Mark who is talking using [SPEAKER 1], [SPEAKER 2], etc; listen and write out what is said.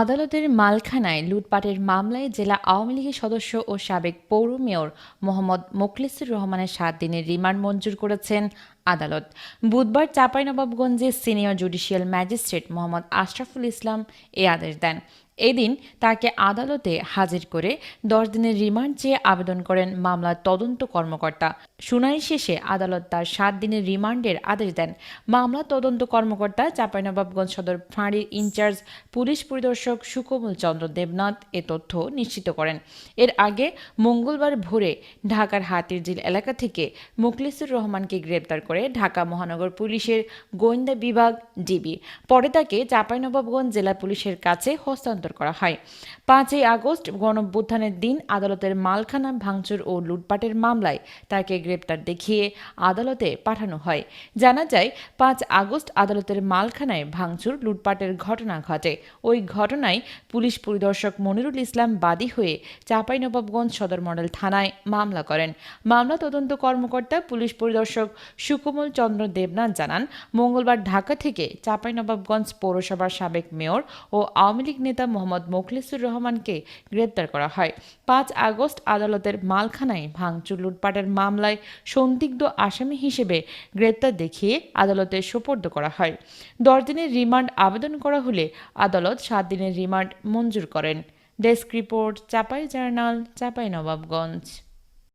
[SPEAKER 1] আদালতের মালখানায় লুটপাটের মামলায় জেলা আওয়ামী লীগের সদস্য ও সাবেক পৌর মেয়র মোহাম্মদ মোখলিসুর রহমানের সাত দিনের রিমান্ড মঞ্জুর করেছেন আদালত বুধবার চাঁপাইনবাবগঞ্জে senior judicial magistrate Mohammad Ashraful Islam এ আদেশ দেন এদিন তাকে আদালতে হাজির করে দশ দিনের রিমান্ড চেয়ে আবেদন করেন মামলার তদন্ত কর্মকর্তা শুনানি শেষে আদালত তার সাত দিনের রিমান্ডের আদেশ দেন মামলা তদন্ত কর্মকর্তা চাঁপাইনবাবগঞ্জ সদর ফাঁড়ির ইনচার্জ পুলিশ পরিদর্শক সুকমল চন্দ্র দেবনাথ এ তথ্য নিশ্চিত করেন এর আগে মঙ্গলবার ভোরে ঢাকার হাতিরঝিল এলাকা থেকে মুখলিসুর রহমানকে গ্রেপ্তার করে করে ঢাকা মহানগর পুলিশের গোয়েন্দা বিভাগ ডিবি পরে তাকে চাঁপাইনবাবগঞ্জ জেলা পুলিশের কাছে হস্তান্তর করা হয় পাঁচই আগস্ট গণভ্যুত্থানের দিন আদালতের মালখানা ভাঙচুর ও লুটপাটের মামলায় তাকে গ্রেপ্তার দেখিয়ে আদালতে পাঠানো হয় জানা যায় পাঁচ আগস্ট আদালতের মালখানায় ভাঙচুর লুটপাটের ঘটনা ঘটে ওই ঘটনায় পুলিশ পরিদর্শক মনিরুল ইসলাম বাদী হয়ে চাঁপাইনবাবগঞ্জ সদর মডেল থানায় মামলা করেন মামলা তদন্ত কর্মকর্তা পুলিশ পরিদর্শক সুকোমল চন্দ্র দেবনাথ জানান মঙ্গলবার ঢাকা থেকে চাঁপাইনবাবগঞ্জ পৌরসভার সাবেক মেয়র ও আওয়ামী লীগ নেতা মোহাম্মদ মোখলিসুর রহমানকে গ্রেপ্তার করা হয় পাঁচ আগস্ট আদালতের মালখানায় ভাঙচুর লুটপাটের মামলায় সন্দিগ্ধ আসামি হিসেবে গ্রেপ্তার দেখিয়ে আদালতে সোপর্দ করা হয় দশ দিনের রিমান্ড আবেদন করা হলে আদালত সাত দিনের রিমান্ড মঞ্জুর করেন desk report Chapai journal Chapai Nawabganj